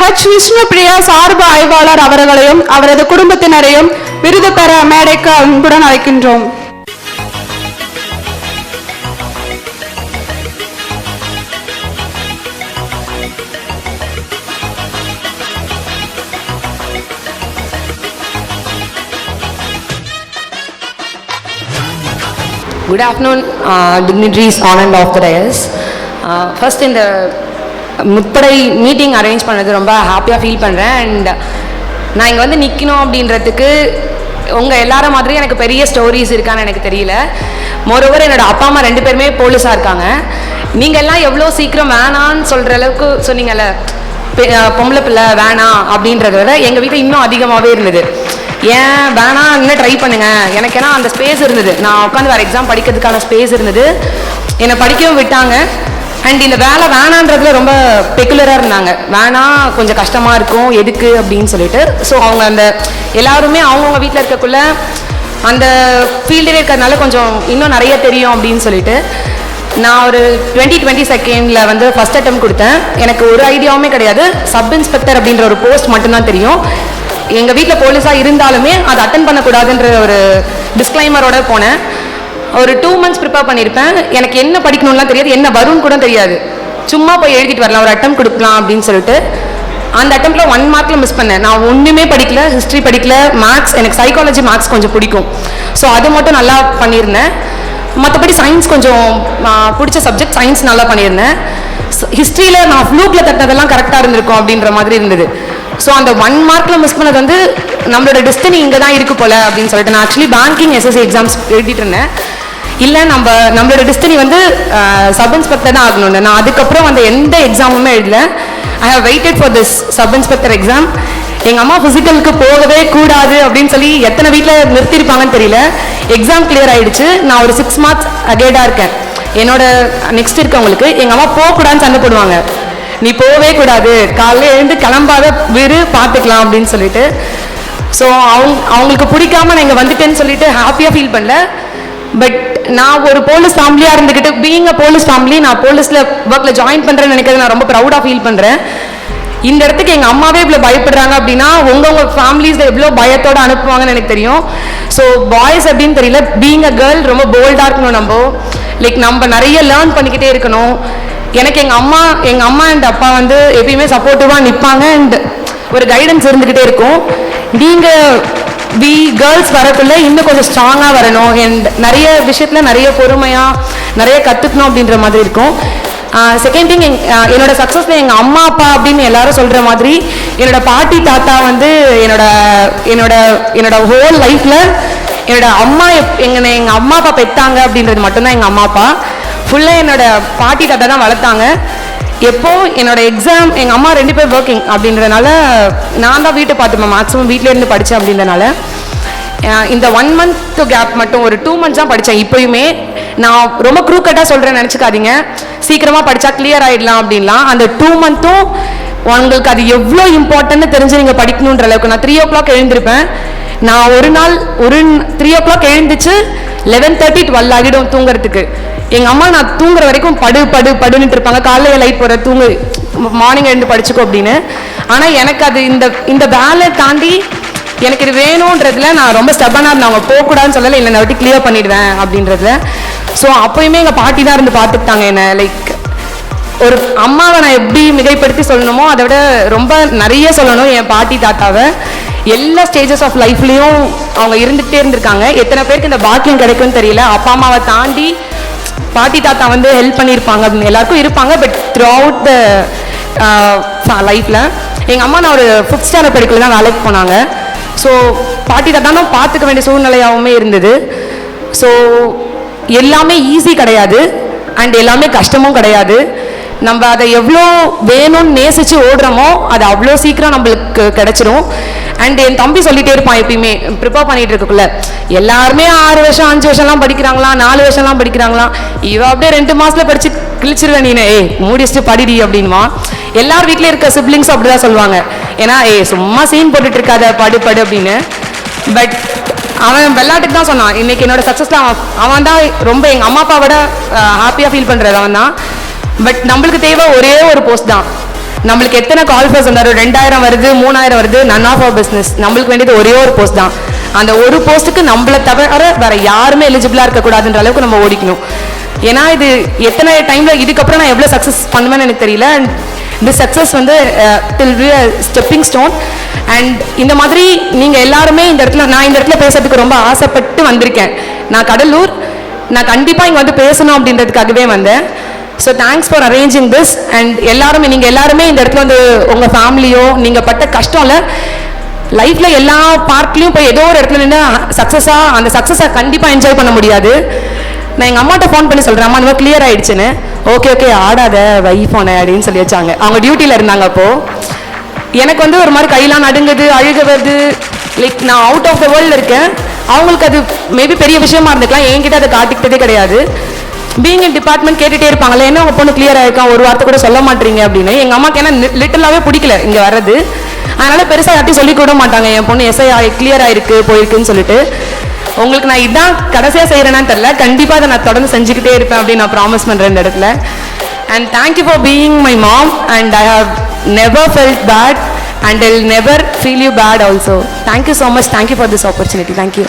H Vishnu Priya சார்பு ஆய்வாளர் அவர்களையும் அவரது குடும்பத்தினரையும் விருது பெற மேடைக்கு அன்புடன் அழைக்கின்றோம் Good afternoon, uh, dignitaries on and off the dais. Uh, first இந்த முப்படை மீட்டிங் அரேஞ்ச் பண்ணது ரொம்ப ஹாப்பியாக ஃபீல் பண்ணுறேன் அண்ட் நான் இங்கே வந்து நிற்கணும் அப்படின்றதுக்கு உங்கள் எல்லார மாதிரி எனக்கு பெரிய ஸ்டோரிஸ் இருக்கான்னு எனக்கு தெரியல. மோரோவர் என்னோட அப்பா அம்மா ரெண்டு பேருமே போலீஸாக இருக்காங்க. நீங்கள் எல்லாம் எவ்வளோ சீக்கிரம் வேணான்னு சொல்கிற அளவுக்கு சொன்னீங்கல்ல பெ- பொம்பளை பிள்ளை வேணாம் அப்படின்றத விட எங்கள் வீட்டில் இன்னும் அதிகமாகவே இருந்தது. ஏன் வேணாம் இன்னும் ட்ரை பண்ணுங்க. எனக்கு ஏன்னா அந்த ஸ்பேஸ் இருந்தது. நான் உட்காந்து வேறு எக்ஸாம் படிக்கிறதுக்கான ஸ்பேஸ் இருந்தது. என்னை படிக்கவும் விட்டாங்க. அண்ட் இந்த வேலை வேணான்றதுல ரொம்ப பெக்குலராக இருந்தாங்க. வேணாம் கொஞ்சம் கஷ்டமாக இருக்கும் எதுக்கு அப்படின்னு சொல்லிட்டு. ஸோ அவங்க அந்த எல்லாருமே அவங்கவுங்க வீட்டில் இருக்கக்குள்ள அந்த ஃபீல்டில் இருக்கிறதுனால கொஞ்சம் இன்னும் நிறைய தெரியும் அப்படின்னு சொல்லிட்டு நான் ஒரு டுவெண்ட்டி டுவெண்ட்டி செகண்டில் வந்து ஃபஸ்ட் அட்டம் கொடுத்தேன். எனக்கு ஒரு ஐடியாவுமே கிடையாது. சப் இன்ஸ்பெக்டர் அப்படின்ற ஒரு போஸ்ட் மட்டும்தான் தெரியும். எங்கள் வீட்டில் போலீஸாக இருந்தாலுமே அதை அட்டன் பண்ணக்கூடாதுன்ற ஒரு டிஸ்க்ளைமரோட போனேன். ஒரு டூ மந்த்ஸ் ப்ரிப்பேர் பண்ணியிருப்பேன் எனக்கு என்ன படிக்கணும்லாம் தெரியாது என்ன வரும்னு கூட தெரியாது. சும்மா போய் எழுதிட்டு வரலாம் ஒரு அட்டம் கொடுக்கலாம் அப்படின்னு சொல்லிட்டு. அந்த அட்டம்ப்ட்ல ஒன் மார்க்ல மிஸ் பண்ணேன். நான் ஒன்றுமே படிக்கல ஹிஸ்ட்ரி படிக்கல மேக்ஸ் எனக்கு சைக்காலஜி மேக்ஸ் கொஞ்சம் பிடிக்கும். ஸோ அது மட்டும் நல்லா பண்ணியிருந்தேன். மற்றபடி சயின்ஸ் கொஞ்சம் பிடிச்ச சப்ஜெக்ட் சயின்ஸ் நல்லா பண்ணியிருந்தேன். ஹிஸ்ட்ரியில் நான் ஃப்ளூக்கில் தட்டினதெல்லாம் கரெக்டாக இருந்திருக்கும் அப்படின்ற மாதிரி இருந்தது. ஸோ அந்த ஒன் மார்க்கில் மிஸ் பண்ணது வந்து நம்மளோட டெஸ்டினி இங்கே தான் இருக்கு போல அப்படின்னு சொல்லிட்டு நான் ஆக்சுவலி பேங்கிங் எஸ்எஸ்சி எக்ஸாம்ஸ் எழுதிட்டு இருந்தேன். இல்லை நம்ம நம்மளோட டிஸ்டனி வந்து சப் இன்ஸ்பெக்டர் தான் ஆகணும்னு. நான் அதுக்கப்புறம் அந்த எந்த எக்ஸாமுமே எழுதல. I have waited for this sub inspector exam எங்கள் அம்மா ஃபிசிக்கலுக்கு போகவே கூடாது அப்படின்னு சொல்லி எத்தனை வீட்டில் நிறுத்தியிருப்பாங்கன்னு தெரியல. எக்ஸாம் கிளியர் ஆகிடுச்சு நான் ஒரு சிக்ஸ் மார்க்ஸ் அகேடாக இருக்கேன். என்னோட நெக்ஸ்ட் இருக்கவங்களுக்கு எங்கள் அம்மா போகக்கூடாதுன்னு சண்டை போடுவாங்க நீ போகவே கூடாது. காலையில் எழுந்து கிளம்பாத விரு பார்த்துக்கலாம் அப்படின்னு சொல்லிட்டு. ஸோ அவங்க அவங்களுக்கு பிடிக்காம நான் இங்கே வந்துட்டேன்னு சொல்லிட்டு ஹாப்பியாக ஃபீல் பண்ணல. பட் நான் ஒரு போலீஸ் ஃபேமிலியாக இருந்துக்கிட்டு பீயிங் அ போலீஸ் ஃபேமிலி நான் போலீஸில் ஒர்க்கில் ஜாயின் பண்ணுறேன்னு நினைக்கிறது நான் ரொம்ப ப்ரௌடாக ஃபீல் பண்ணுறேன் இந்த இடத்துக்கு எங்கள் அம்மாவே இவ்வளோ பயப்படுறாங்க அப்படின்னா உங்கவுங்க ஃபேமிலிஸில் எவ்வளோ பயத்தோடு அனுப்புவாங்கன்னு எனக்கு தெரியும். ஸோ பாய்ஸ் அப்படின்னு தெரியல பீங் அ கேர்ள் ரொம்ப போல்டாக இருக்கணும் நம்ம. லைக் நம்ம நிறைய லேர்ன் பண்ணிக்கிட்டே இருக்கணும். எனக்கு எங்கள் அம்மா எங்கள் அம்மா அண்ட் அப்பா வந்து எப்பயுமே சப்போர்ட்டிவாக நிற்பாங்க அண்ட் ஒரு கைடன்ஸ் இருந்துக்கிட்டே இருக்கும். நீங்கள் வி கேர்ள்ஸ் வரக்குள்ள இன்னும் கொஞ்சம் ஸ்ட்ராங்காக வரணும். அண்ட் நிறைய விஷயத்தில் நிறைய பொறுமையாக நிறைய கற்றுக்கணும் அப்படின்ற மாதிரி இருக்கும். செகண்ட் திங் என்னோட சக்ஸஸில் எங்கள் அம்மா அப்பா அப்படின்னு எல்லாரும் சொல்கிற மாதிரி என்னோட பாட்டி தாத்தா வந்து என்னோட என்னோட என்னோட ஹோல் லைஃப்பில் என்னோட அம்மா எப் எங்களை எங்கள் அம்மா அப்பா பெற்றாங்க அப்படின்றது மட்டும்தான் எங்கள் அம்மா அப்பா. ஃபுல்லாக என்னோட பாட்டி தாத்தா தான் வளர்த்தாங்க. எப்போ என்னோட எக்ஸாம் எங்கள் அம்மா ரெண்டு பேர் ஒர்க்கிங் அப்படின்றதுனால நான் தான் வீட்டை பார்த்துப்பேன். மேக்ஸிமம் வீட்டிலேருந்து படித்தேன் அப்படின்றனால இந்த ஒன் மந்த் கேப் மட்டும் ஒரு டூ மந்த்ஸ் தான் படித்தேன் இப்போயுமே நான் ரொம்ப க்ரூக்கட்டாக சொல்கிறேன்னு நினச்சிக்காதீங்க. சீக்கிரமாக படித்தா கிளியர் ஆகிடலாம் அப்படின்லாம். அந்த டூ மந்த்தும் உங்களுக்கு அது எவ்வளோ இம்பார்ட்டன்ட்னு தெரிஞ்சு நீங்கள் படிக்கணுன்ற அளவுக்கு நான் த்ரீ ஓ கிளாக் எழுந்திருப்பேன். நான் ஒரு நாள் ஒரு த்ரீ ஓ கிளாக் எழுந்துச்சு லெவன் தேர்ட்டி டுவெல் ஆகிடும் தூங்குறதுக்கு. எங்கள் அம்மா நான் தூங்குற வரைக்கும் படு படு படுன்னுட்டு இருப்பாங்க. காலையில் லைட் போகிற தூங்கு. மார்னிங் எழுந்து படிச்சுக்கோ அப்படின்னு. ஆனால் எனக்கு அது இந்த இந்த வேலை தாண்டி எனக்கு இது வேணுன்றதுல நான் ரொம்ப ஸ்டெப்பனாக இருந்தேன். அவங்க போகக்கூடாதுன்னு சொல்லலை இல்லை நான் விட்டு கிளியர் பண்ணிடுவேன் அப்படின்றதுல. ஸோ அப்போயுமே எங்கள் பாட்டி தான் இருந்து பார்த்துக்கிட்டாங்க என்னை. லைக் ஒரு அம்மாவை நான் எப்படி மிகைப்படுத்தி சொல்லணுமோ அதை விட ரொம்ப நிறைய சொல்லணும் என் பாட்டி தாத்தாவை. எல்லா ஸ்டேஜஸ் ஆஃப் லைஃப்லேயும் அவங்க இருந்துகிட்டே இருந்திருக்காங்க. எத்தனை பேருக்கு இந்த பாக்கியம் கிடைக்கும்னு தெரியல. அப்பா அம்மாவை தாண்டி பாட்டி தாத்தா வந்து ஹெல்ப் பண்ணியிருப்பாங்க அப்படின்னு எல்லாருக்கும் இருப்பாங்க பட் த்ரூ அவுட் த லைஃப்பில் எங்கள் அம்மா நான் ஒரு ஃபிஃப்த் ஸ்டாண்டர்ட் படிக்கல தான் வேலைக்கு போனாங்க. ஸோ பாட்டி தாத்தா தான் பார்த்துக்க வேண்டிய சூழ்நிலையாகவுமே இருந்தது. ஸோ எல்லாமே ஈஸி கிடையாது அண்ட் எல்லாமே கஷ்டமும் கிடையாது. நம்ம அதை எவ்வளோ வேணும்னு நேசித்து ஓடுறோமோ அது அவ்வளோ சீக்கிரம் நம்மளுக்கு கிடச்சிரும். அண்ட் என் தம்பி சொல்லிட்டே இருப்பான் எப்பயுமே ப்ரிப்பேர் பண்ணிட்டு இருக்கக்குள்ள எல்லாருமே ஆறு வருஷம் அஞ்சு வருஷம்லாம் படிக்கிறாங்களா நாலு வருஷம்லாம் படிக்கிறாங்களா இவ அப்படியே ரெண்டு மாசத்துல படிச்சு கிழிச்சிருவேன் நீனே. ஏய் மூடிச்சுட்டு படிடி அப்படின்வான் எல்லார் வீட்லயும் இருக்க சிப்ளிங்ஸும் அப்படிதான் சொல்லுவாங்க. ஏன்னா ஏய் சும்மா சீன் போட்டுட்டு இருக்காத படு படு அப்படின்னு. பட் அவன் வெள்ளாட்டுக்கு தான் சொன்னான் இன்னைக்கு என்னோட சக்ஸஸ்ல அவன் அவன் தான் ரொம்ப எங்கள் அம்மா அப்பாவோட ஹாப்பியாக ஃபீல் பண்ணுறது அவன் தான். பட் நம்மளுக்கு தேவை ஒரே ஒரு போஸ்ட் தான். நம்மளுக்கு எத்தனை கால் ஃபர்ஸ் வந்தாலும் ரெண்டாயிரம் வருது மூணாயிரம் வருது நன் ஆஃப் அவர் பிஸ்னஸ் நம்மளுக்கு வேண்டியது ஒரே ஒரு போஸ்ட் தான். அந்த ஒரு போஸ்ட்டுக்கு நம்மளை தவிர வேற யாருமே எலிஜிபிளாக இருக்கக்கூடாதுன்ற அளவுக்கு நம்ம ஓடிக்கணும். ஏன்னா இது எத்தனை டைமில் இதுக்கப்புறம் நான் எவ்வளோ சக்ஸஸ் பண்ணுவேன்னு எனக்கு தெரியல. அண்ட் இந்த சக்ஸஸ் வந்து டில் ஸ்டெப்பிங் ஸ்டோன் அண்ட் இந்த மாதிரி நீங்கள் எல்லாருமே இந்த இடத்துல நான் இந்த இடத்துல பேசுறதுக்கு ரொம்ப ஆசைப்பட்டு வந்திருக்கேன். நான் கடலூர் நான் கண்டிப்பாக இங்கே வந்து பேசணும் அப்படின்றதுக்காகவே வந்தேன். So thanks for arranging this and எல்லாருமே நீங்கள் எல்லாருமே இந்த இடத்துல வந்து உங்கள் ஃபேமிலியோ நீங்கள் பட்ட கஷ்டம்ல லைஃப்பில் எல்லா பார்ட்லேயும் போய் ஏதோ ஒரு இடத்துல நின்று சக்ஸஸாக அந்த சக்ஸஸாக கண்டிப்பாக என்ஜாய் பண்ண முடியாது. நான் எங்கள் அம்மாட்ட ஃபோன் பண்ணி சொல்கிறேன் அம்மா இந்த மாதிரி கிளியர் ஆகிடுச்சுன்னு ஓகே ஓகே ஆடாத வைஃபோனை அப்படின்னு சொல்லி வச்சாங்க. அவங்க டியூட்டியில் இருந்தாங்க அப்போது எனக்கு வந்து ஒரு மாதிரி கையெல்லாம் நடுங்குது அழுக வருது லைக் நான் அவுட் ஆஃப் த வேர்ல்டு இருக்கேன். அவங்களுக்கு அது மேபி பெரிய விஷயமா இருந்துக்கலாம். என்கிட்ட அதை காட்டிக்கிட்டதே கிடையாது. பீங் இன் டிபார்ட்மெண்ட் கேட்டுகிட்டே இருப்பாங்களே என்ன உங்கள் பொண்ணு கிளியர் ஆயிருக்கான் ஒரு வார்த்தை கூட சொல்ல மாட்டீங்க அப்படின்னு. எங்கள் அம்மாவுக்கு ஏன்னா லிட்டலாகவே பிடிக்கல இங்கே வர்றது. அதனால் பெருசாக யார்ட்டையும் சொல்லி கூட மாட்டாங்க. என் பொண்ணு எஸ்ஐ ஆகி கிளியர் ஆயிருக்கு போயிருக்குன்னு சொல்லிட்டு. உங்களுக்கு நான் இதான் கடைசியாக செய்கிறேன்னு தெரில கண்டிப்பாக அதை நான் தொடர்ந்து செஞ்சுக்கிட்டே இருப்பேன் அப்படின்னு நான் ப்ராமிஸ் பண்ணுறேன் இந்த இடத்துல. And thank you for being my mom and I have never felt bad and I never feel you bad also thank you so much thank you for this opportunity thank you